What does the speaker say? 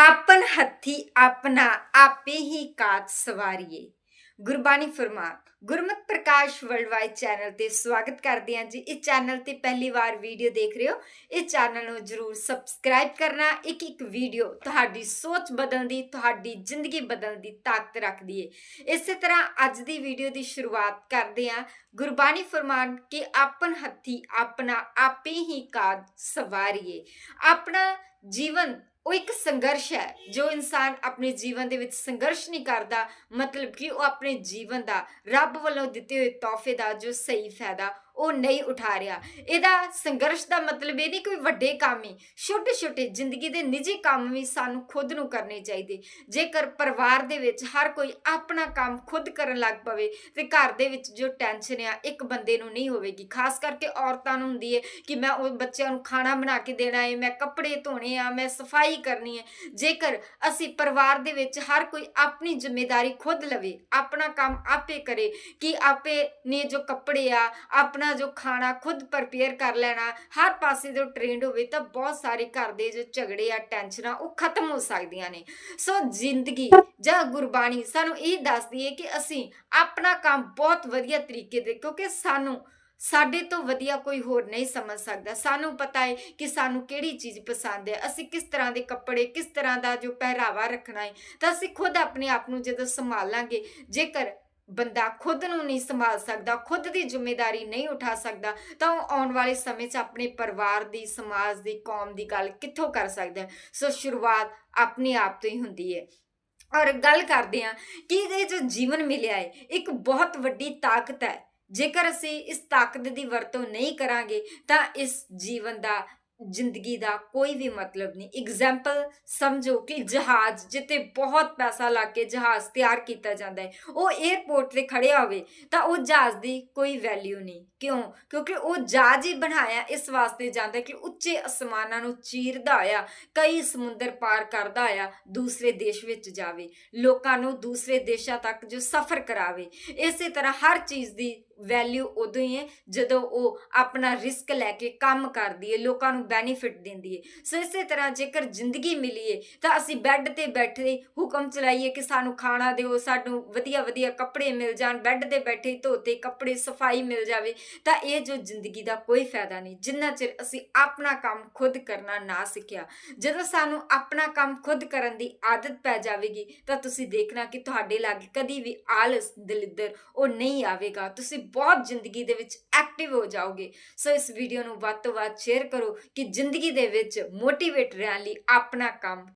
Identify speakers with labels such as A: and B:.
A: ਆਪਨ ਹੱਥੀ ਆਪਣਾ ਆਪੇ ਹੀ ਕਾਜ ਸਵਾਰੀਏ। ਗੁਰਬਾਣੀ ਫਰਮਾਨ, ਗੁਰਮਤ ਪ੍ਰਕਾਸ਼ ਵਰਲਡਵਾਈਡ ਚੈਨਲ ਤੇ ਸਵਾਗਤ ਕਰਦੇ ਹਾਂ ਜੀ। ਇਸ ਚੈਨਲ ਤੇ ਪਹਿਲੀ ਵਾਰ ਵੀਡੀਓ ਦੇਖ ਰਹੇ ਹੋ, ਇਸ ਚੈਨਲ ਨੂੰ ਜਰੂਰ ਸਬਸਕ੍ਰਾਈਬ ਕਰਨਾ, ਇੱਕ ਇੱਕ ਵੀਡੀਓ ਤੁਹਾਡੀ ਸੋਚ ਬਦਲਣ ਦੀ ਤੁਹਾਡੀ ਜ਼ਿੰਦਗੀ ਬਦਲਣ ਦੀ ਤਾਕਤ ਰੱਖਦੀ ਹੈ ਇਸੇ ਤਰ੍ਹਾਂ ਅੱਜ ਦੀ ਵੀਡੀਓ ਦੀ ਸ਼ੁਰੂਆਤ ਕਰਦੇ ਹਾਂ। ਗੁਰਬਾਣੀ ਫਰਮਾਨ ਕਿ ਆਪਨ ਹੱਥੀ ਆਪਣਾ ਆਪੇ ਹੀ ਕਾਜ ਸਵਾਰੀਏ। ਆਪਣਾ ਜੀਵਨ ਉਹ ਇੱਕ ਸੰਘਰਸ਼ ਹੈ, ਜੋ ਇਨਸਾਨ ਆਪਣੇ ਜੀਵਨ ਦੇ ਵਿੱਚ ਸੰਘਰਸ਼ ਨਹੀਂ ਕਰਦਾ, ਮਤਲਬ ਕਿ ਉਹ ਆਪਣੇ ਜੀਵਨ ਦਾ, ਰੱਬ ਵੱਲੋਂ ਦਿੱਤੇ ਹੋਏ ਤੋਹਫੇ ਦਾ ਜੋ ਸਹੀ ਫਾਇਦਾ ਉਹ ਨਹੀਂ ਉਠਾ ਰਿਹਾ। ਇਹਦਾ ਸੰਘਰਸ਼ ਦਾ ਮਤਲਬ ਇਹ ਨਹੀਂ ਕੋਈ ਵੱਡੇ ਕੰਮ ਹੀ। ਛੋਟੇ ਛੋਟੇ ਜ਼ਿੰਦਗੀ ਦੇ ਨਿੱਜੀ ਕੰਮ ਵੀ ਸਾਨੂੰ ਖੁਦ ਨੂੰ ਕਰਨੇ ਚਾਹੀਦੇ। ਜੇਕਰ ਪਰਿਵਾਰ ਦੇ ਵਿੱਚ ਹਰ ਕੋਈ ਆਪਣਾ ਕੰਮ ਖੁਦ ਕਰਨ ਲੱਗ ਪਵੇ, ਤੇ ਘਰ ਦੇ ਵਿੱਚ ਜੋ ਟੈਨਸ਼ਨ ਆ, ਇੱਕ ਬੰਦੇ ਨੂੰ ਨਹੀਂ ਹੋਵੇਗੀ। ਖਾਸ ਕਰਕੇ ਔਰਤਾਂ ਨੂੰ ਹੁੰਦੀ ਹੈ ਕਿ ਮੈਂ ਉਹ ਬੱਚਿਆਂ ਨੂੰ ਖਾਣਾ ਬਣਾ ਕੇ ਦੇਣਾ ਹੈ ਮੈਂ ਕੱਪੜੇ ਧੋਣੇ ਆ, ਮੈਂ ਸਫ਼ਾਈ ਕਰਨੀ ਹੈ ਜੇਕਰ ਅਸੀਂ ਪਰਿਵਾਰ ਦੇ ਵਿੱਚ ਹਰ ਕੋਈ ਆਪਣੀ ਜ਼ਿੰਮੇਵਾਰੀ ਖੁਦ ਲਵੇ, ਆਪਣਾ ਕੰਮ ਆਪੇ ਕਰੇ, ਕਿ ਆਪੇ ਨੇ ਜੋ ਕੱਪੜੇ ਆ, ਆਪਣਾ ਜੋ ਖਾਣਾ ਖੁਦ ਪ੍ਰਪੇਅਰ ਕਰ ਲੈਣਾ, ਹਰ ਪਾਸੇ ਤੋਂ ਟ੍ਰੇਨਡ ਹੋਵੇ ਤਾਂ ਬਹੁਤ ਸਾਰੇ ਘਰ ਦੇ ਜੋ ਝਗੜੇ ਆ ਟੈਨਸ਼ਨਾਂ ਉਹ ਖਤਮ ਹੋ ਸਕਦੀਆਂ ਨੇ। ਸੋ ਜ਼ਿੰਦਗੀ ਜਾਂ ਗੁਰਬਾਣੀ ਸਾਨੂੰ ਇਹ ਦੱਸਦੀ ਹੈ ਕਿ ਅਸੀਂ ਆਪਣਾ ਕੰਮ ਬਹੁਤ ਵਧੀਆ ਤਰੀਕੇ ਦੇ, ਕਿਉਂਕਿ ਸਾਨੂੰ, ਸਾਡੇ ਤੋਂ ਵਧੀਆ ਕੋਈ ਹੋਰ ਨਹੀਂ ਸਮਝ ਸਕਦਾ। ਸਾਨੂੰ ਪਤਾ ਹੈ ਕਿ ਸਾਨੂੰ ਕਿਹੜੀ ਚੀਜ਼ ਪਸੰਦ ਹੈ ਅਸੀਂ ਕਿਸ ਤਰ੍ਹਾਂ ਦੇ ਕੱਪੜੇ, ਕਿਸ ਤਰ੍ਹਾਂ ਦਾ ਜੋ ਪਹਿਰਾਵਾ ਰੱਖਣਾ ਹੈ ਤਾਂ ਅਸੀਂ ਖੁਦ ਆਪਣੇ ਆਪ ਨੂੰ ਜਦੋਂ ਸੰਭਾਲਾਂਗੇ, ਜੇਕਰ ਬੰਦਾ ਖੁਦ ਨੂੰ ਨਹੀਂ ਸੰਭਾਲ ਸਕਦਾ, ਖੁਦ ਦੀ ਜ਼ਿੰਮੇਵਾਰੀ ਨਹੀਂ ਉਠਾ ਸਕਦਾ, ਤਾਂ ਉਹ ਆਉਣ ਵਾਲੇ ਸਮੇਂ 'ਚ ਆਪਣੇ ਪਰਿਵਾਰ ਦੀ, ਸਮਾਜ ਦੀ, ਕੌਮ ਦੀ ਗੱਲ ਕਿੱਥੋਂ ਕਰ ਸਕਦਾ ਸੋ ਸ਼ੁਰੂਆਤ ਆਪਣੇ ਆਪ ਤੋਂ ਹੀ ਹੁੰਦੀ ਹੈ। ਔਰ ਗੱਲ ਕਰਦੇ ਹਾਂ ਕਿ ਇਹ ਜੋ ਜੀਵਨ ਮਿਲਿਆ ਹੈ, ਇੱਕ ਬਹੁਤ ਵੱਡੀ ਤਾਕਤ ਹੈ। ਜੇਕਰ ਅਸੀਂ ਇਸ ਤਾਕਤ ਦੀ ਵਰਤੋਂ ਨਹੀਂ ਕਰਾਂਗੇ, ਤਾਂ ਇਸ ਜੀਵਨ ਦਾ ਜ਼ਿੰਦਗੀ ਦਾ ਕੋਈ ਵੀ ਮਤਲਬ ਨਹੀਂ। ਐਗਜ਼ਾਮਪਲ ਸਮਝੋ ਕਿ ਜਹਾਜ਼ ਜਿੱਤੇ ਬਹੁਤ ਪੈਸਾ ਲਾ ਕੇ ਜਹਾਜ਼ ਤਿਆਰ ਕੀਤਾ ਜਾਂਦਾ ਹੈ। ਉਹ 에ਅਰਪੋਰਟ ਤੇ ਖੜਿਆ ਹੋਵੇ ਤਾਂ ਉਹ ਜਹਾਜ਼ ਦੀ ਕੋਈ ਵੈਲਿਊ ਨਹੀਂ। ਕਿਉਂ? ਕਿਉਂਕਿ ਉਹ ਜਹਾਜ਼ ਹੀ ਬਣਾਇਆ ਇਸ ਵਾਸਤੇ ਜਾਂਦਾ ਕਿ ਉੱਚੇ ਅਸਮਾਨਾਂ ਨੂੰ ਚੀਰਦਾ ਹੋਇਆ, ਕਈ ਸਮੁੰਦਰ ਪਾਰ ਕਰਦਾ ਹੋਇਆ ਦੂਸਰੇ ਦੇਸ਼ ਵਿੱਚ ਜਾਵੇ। ਲੋਕਾਂ ਨੂੰ ਦੂਸਰੇ ਦੇਸ਼ਾਂ ਤੱਕ ਜੋ ਸਫ਼ਰ ਕਰਾਵੇ। ਇਸੇ ਤਰ੍ਹਾਂ ਹਰ ਚੀਜ਼ ਦੀ ਵੈਲਿਊ ਉਦੋਂ ਹੀ ਹੈ ਜਦੋਂ ਉਹ ਆਪਣਾ ਰਿਸਕ ਲੈ ਕੇ ਕੰਮ ਕਰਦੀ ਹੈ, ਲੋਕਾਂ ਨੂੰ ਬੈਨੀਫਿਟ ਦਿੰਦੀ ਹੈ। ਸੋ ਇਸੇ ਤਰ੍ਹਾਂ ਜੇਕਰ ਜ਼ਿੰਦਗੀ ਮਿਲੀਏ ਤਾਂ ਅਸੀਂ ਬੈੱਡ ਤੇ ਬੈਠੇ ਹੁਕਮ ਚਲਾਈਏ ਕਿ ਸਾਨੂੰ ਖਾਣਾ ਦਿਓ, ਸਾਨੂੰ ਵਧੀਆ ਵਧੀਆ ਕੱਪੜੇ ਮਿਲ ਜਾਣ ਬੈੱਡ ਤੇ ਬੈਠੇ ਧੋਤੇ ਕੱਪੜੇ, ਸਫ਼ਾਈ ਮਿਲ ਜਾਵੇ, ਤਾਂ ਇਹ ਜੋ ਜ਼ਿੰਦਗੀ ਦਾ ਕੋਈ ਫਾਇਦਾ ਨਹੀਂ। ਜਿੰਨਾ ਚਿਰ ਅਸੀਂ ਆਪਣਾ ਕੰਮ ਖੁਦ ਕਰਨਾ ਨਾ ਸਿੱਖਿਆ, ਜਦੋਂ ਸਾਨੂੰ ਆਪਣਾ ਕੰਮ ਖੁਦ ਕਰਨ ਦੀ ਆਦਤ ਪੈ ਜਾਵੇਗੀ, ਤਾਂ ਤੁਸੀਂ ਦੇਖਣਾ ਕਿ ਤੁਹਾਡੇ ਲਾਗੇ ਕਦੀ ਵੀ ਆਲਸ, ਦਲਿੱਦਰ ਉਹ ਨਹੀਂ ਆਵੇਗਾ। ਤੁਸੀਂ ਬਹੁਤ ਜ਼ਿੰਦਗੀ ਦੇ ਵਿੱਚ ਐਕਟਿਵ ਹੋ ਜਾਓਗੇ। ਸੋ ਇਸ ਵੀਡੀਓ ਨੂੰ ਵੱਧ ਤੋਂ ਵੱਧ ਸ਼ੇਅਰ ਕਰੋ ਕਿ ਜ਼ਿੰਦਗੀ ਦੇ ਵਿੱਚ ਮੋਟੀਵੇਟ ਰਹਿਣ ਲਈ ਆਪਣਾ ਕੰਮ